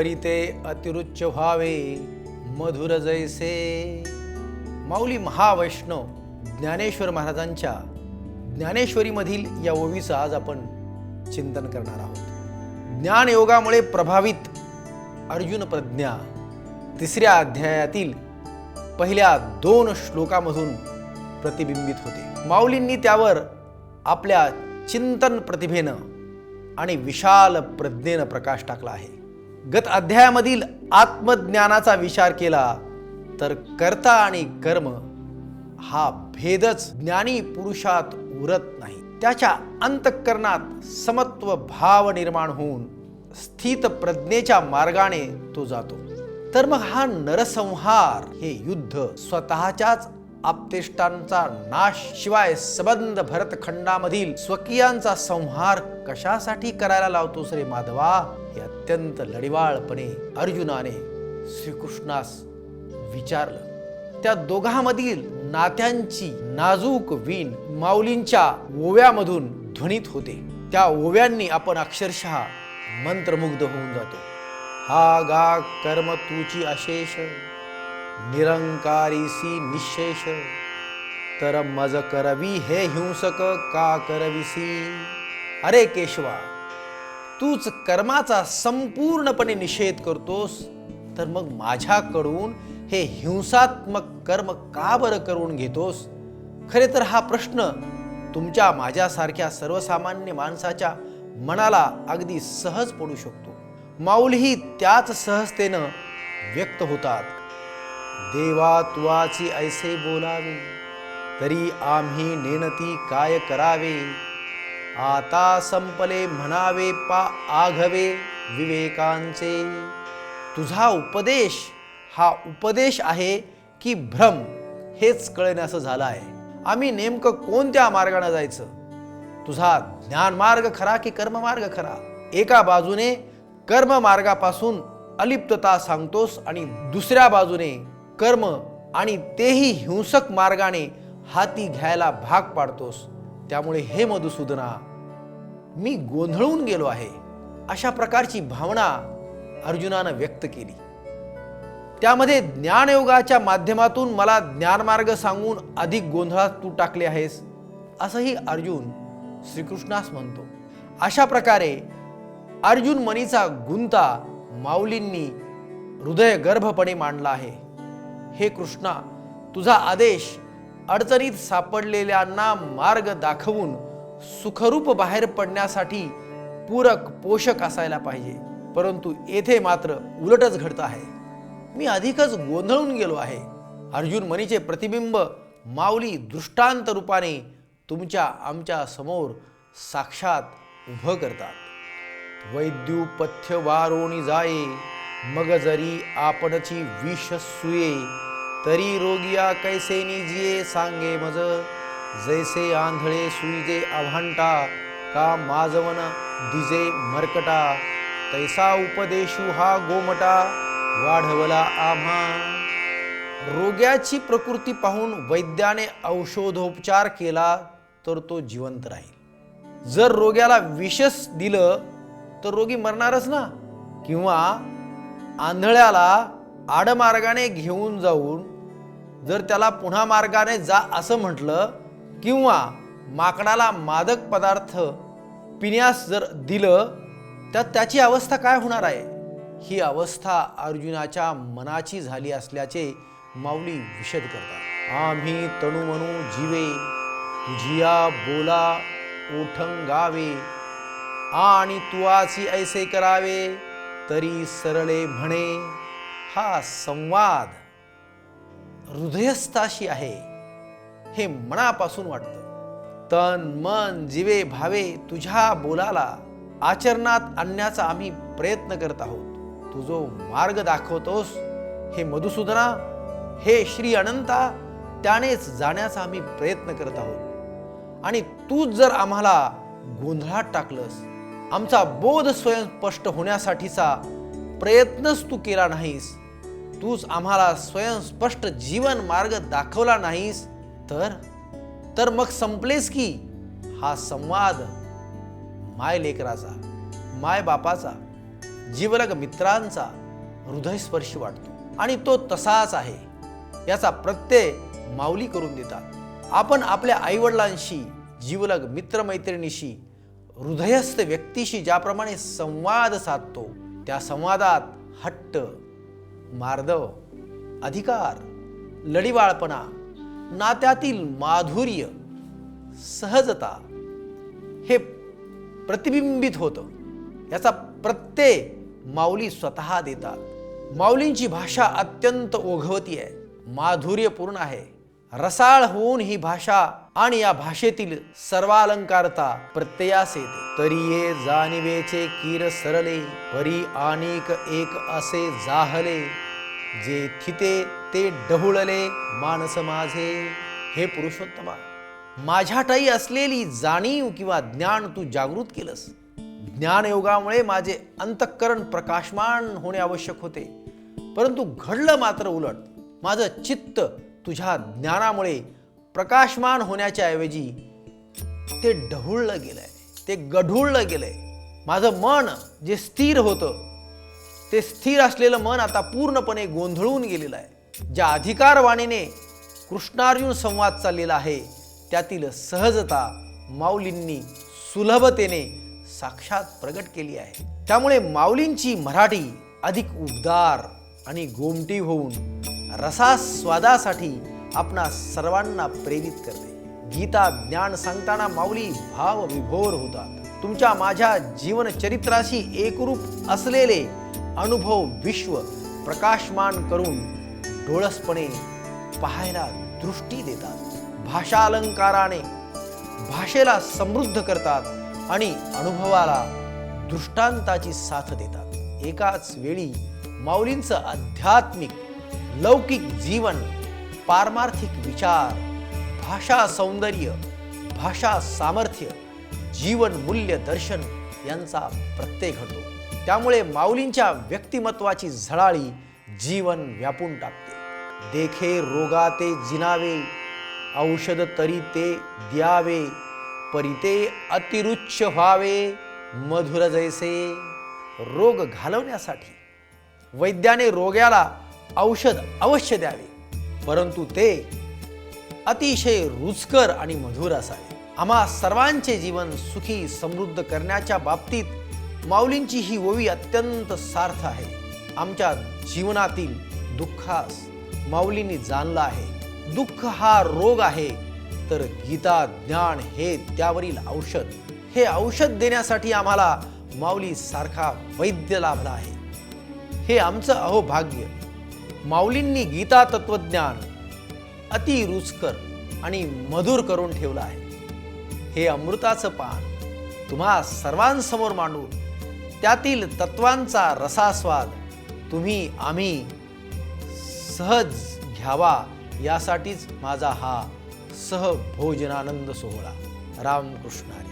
परिते अतिरुच्च व्हावे मधुर जैसे. माऊली महावैष्णव ज्ञानेश्वर महाराजांच्या ज्ञानेश्वरीमधील या ओवीचं आज आपण चिंतन करणार आहोत. ज्ञानयोगामुळे प्रभावित अर्जुन प्रज्ञा तिसऱ्या अध्यायातील पहिल्या दोन श्लोकामधून प्रतिबिंबित होते. माऊलींनी त्यावर आपल्या चिंतन प्रतिभेनं आणि विशाल प्रज्ञेनं प्रकाश टाकला आहे. गत अध्यायामधील आत्मज्ञानाचा विचार केला तर कर्ता आणि कर्म हा भेदच ज्ञानी पुरुषात उरत नाही. त्याच्या अंतःकरणात समत्व भाव निर्माण होऊन स्थित प्रज्ञेच्या मार्गाने तो जातो. तर मग हा नरसंहार हे युद्ध स्वतःच्याच आपतेष्टांचा नाश शिवाय सबंध भरतखंडामधील स्वकीयांचा संहार कशासाठी करायला लावतोस रे माधवा? हे अत्यंत लढिवाळपणे अर्जुनाने श्रीकृष्णास विचारलं. त्या दोघांमधील नात्यांची नाजूक वीण माऊलींच्या ओव्यामधून ध्वनित होते. त्या ओव्यांनी आपण अक्षरशः मंत्रमुग्ध होऊन जातो. हा गा कर्म तुची अशेष निरंकारीसी निशेष तर मज करवी हे हिंसक का करविसी अरे केशवा तूच कर्माचा संपूर्णपणे निषेध करतोस तर मग माझ्याकडून हे हिंसात्मक कर्म का बरं करून घेतोस? खरे तर हा प्रश्न तुमच्या माझ्यासारख्या सर्वसामान्य माणसाच्या मनाला अगदी सहज पडू शकतो. माऊलीही त्याच सहजतेनं व्यक्त होतात. देवा तुवाची ऐसे बोलावे तरी आम्ही नेणती काय करावे? आता संपले म्हणावे पा आघवे विवेकांचे. तुझा उपदेश हा उपदेश आहे की भ्रम हेच कळण्याचं झालं आहे आम्ही नेमकं कोणत्या मार्गाने जायचं? तुझा ज्ञानमार्ग खरा की कर्ममार्ग खरा? एका बाजूने कर्ममार्गापासून अलिप्तता सांगतोस आणि दुसऱ्या बाजूने कर्म आणि तेही हिंसक मार्गाने हाती घ्यायला भाग पाडतोस. त्यामुळे हे मधुसूदना मी गोंधळून गेलो आहे. अशा प्रकारची भावना अर्जुनानं व्यक्त केली. त्यामध्ये ज्ञानयोगाच्या माध्यमातून मला ज्ञानमार्ग सांगून अधिक गोंधळात तू टाकले आहेस असंही अर्जुन श्रीकृष्णास म्हणतो. अशा प्रकारे अर्जुन मनीचा गुंता माऊलींनी हृदयगर्भपणे मांडला आहे. हे कृष्णा तुझा आदेश अडचणीत सापडलेल्यांना मार्ग दाखवून सुखरूप बाहेर पडण्यासाठी पूरक पोषक असायला पाहिजे. परंतु येथे मात्र उलटच घडत आहे. मी अधिकच गोंधळून गेलो आहे. अर्जुन मनीचे प्रतिबिंब माऊली दृष्टांत रूपाने तुमच्या आमच्यासमोर साक्षात उभं करतात. वैद्युपथ्य वारोणी जाये मग जरी आपणची विष सुये तरी रोगिया कैसेनी जिये सांगे मज. जैसे आंधळे सुईजे आव्हांटा का माजवन दिजे मरकटा तैसा उपदेशू हा गोमटा वाढवला आम्हा. रोग्याची प्रकृती पाहून वैद्याने औषधोपचार केला तर तो जिवंत राहील. जर रोग्याला विषस दिलं तर रोगी मरणारच ना? किंवा आंधळ्याला आडमार्गाने घेऊन जाऊन जर त्याला पुन्हा मार्गाने जा असं म्हटलं किंवा माकडाला मादक पदार्थ पिण्यास जर दिलं तर त्याची अवस्था काय होणार आहे? ही अवस्था अर्जुनाच्या मनाची झाली असल्याचे माऊली विशद करतात. आम्ही तणू म्हणू जीवे तुझिया बोला ओठंगावे आणि तुआसी ऐसे करावे तरी सरळे म्हणे हा संवाद हृदयस्थाशी आहे. हे मनापासून वाटतं. तन मन जीवे भावे तुझ्या बोलाला आचरणात आणण्याचा आम्ही प्रयत्न करत आहोत. तू जो मार्ग दाखवतोस हे मधुसूदना हे श्री अनंता त्यानेच जाण्याचा आम्ही प्रयत्न करत आहोत. आणि तूच जर आम्हाला गोंधळात टाकलंस आमचा बोध स्वयंस्पष्ट होण्यासाठीचा प्रयत्नच तू केला नाहीस तूच आम्हाला स्वयंस्पष्ट जीवन मार्ग दाखवला नाहीस तर तर मग संपलेस की हा संवाद माय लेकराचा माय बापाचा जीवलग मित्रांचा हृदयस्पर्शी वाटतो. आणि तो तसाच आहे. याचा प्रत्यय माऊली करून देतात. आपण आपल्या आईवडिलांशी जीवलग मित्रमैत्रिणीशी हृदयस्थ व्यक्तीशी ज्याप्रमाणे संवाद साधतो त्या संवादात हट्ट मार्दव अधिकार लढीवाळपणा नात्यातील माधुर्य सहजता हे प्रतिबिंबित होतं. याचा प्रत्यय माऊली स्वतः देतात. माऊलींची भाषा अत्यंत ओघवती आहे. माधुर्यपूर्ण आहे. रसाळ होऊन ही भाषा आणि या भाषेतील सर्वालंकारता प्रत्ययास येते. तरी ये जाणिवेचे कीर सरले परी आणिक एक असे जाहले. जे थिते ते डहुळले मानस माझे. हे पुरुषोत्तमा माझ्याटाई असलेली जाणीव किंवा ज्ञान तू जागृत केलंस. ज्ञानयोगामुळे माझे अंतःकरण प्रकाशमान होणे आवश्यक होते. परंतु घडलं मात्र उलट. माझं चित्त तुझ्या ज्ञानामुळे प्रकाशमान होण्याच्या ऐवजी ते ढवळलं गेलंय ते गढुळलं गेलंय. माझं मन जे स्थिर होतं ते स्थिर असलेलं मन आता पूर्णपणे गोंधळून गेलेलं आहे. ज्या अधिकारवाणीने कृष्णार्जुन संवाद चाललेला आहे त्यातील सहजता माऊलींनी सुलभतेने साक्षात प्रगट केली आहे. त्यामुळे माऊलींची मराठी अधिक उबदार आणि गोमटी होऊन रसास्वादासाठी आपणा सर्वांना प्रेरित करते. गीता ज्ञान सांगताना माऊली भाव विभोर होतात. तुमच्या माझ्या जीवनचरित्राशी एकरूप असलेले अनुभव विश्व प्रकाशमान करून डोळसपणे पाहायला दृष्टी देतात. भाषा अलंकाराने भाषेला समृद्ध करतात आणि अनुभवाला दृष्टांताची साथ देतात. एकाच वेळी माऊलींचं आध्यात्मिक लौकिक जीवन पारमार्थिक विचार भाषा सौंदर्य भाषा सामर्थ्य जीवन मूल्य दर्शन यांचा प्रत्यय घडतो. त्यामुळे माऊलींच्या व्यक्तिमत्वाची झळाळी जीवन व्यापून टाकते. देखे रोगाते जिनावे औषध तरी ते द्यावे परिते अतिरुच्च व्हावे मधुर जैसे. रोग घालवण्यासाठी वैद्याने रोग्याला औषध अवश्य द्यावे परंतु ते अतिशय रुचकर आणि मधुर असावे. आम्हा सर्वांचे जीवन सुखी समृद्ध करण्याच्या बाबतीत माऊलींची ही ओवी अत्यंत सार्थ आहे. आमच्या जीवनातील दुःखास माऊलींनी जाणलं आहे. दुःख हा रोग आहे तर गीता ज्ञान हे त्यावरील औषध. हे औषध देण्यासाठी आम्हाला माऊली सारखा वैद्य लाभला आहे. हे आमचं अहोभाग्य. माऊलींनी गीता तत्वज्ञान अति रुचकर आणि मधुर करून ठेवलं आहे. हे अमृताचं पान तुम्हा सर्वांसमोर मांडून त्यातील तत्वांचा रसास्वाद तुम्ही आम्ही सहज घ्यावा यासाठीच माझा हा सहभोजनानंद सोहळा. रामकृष्णारी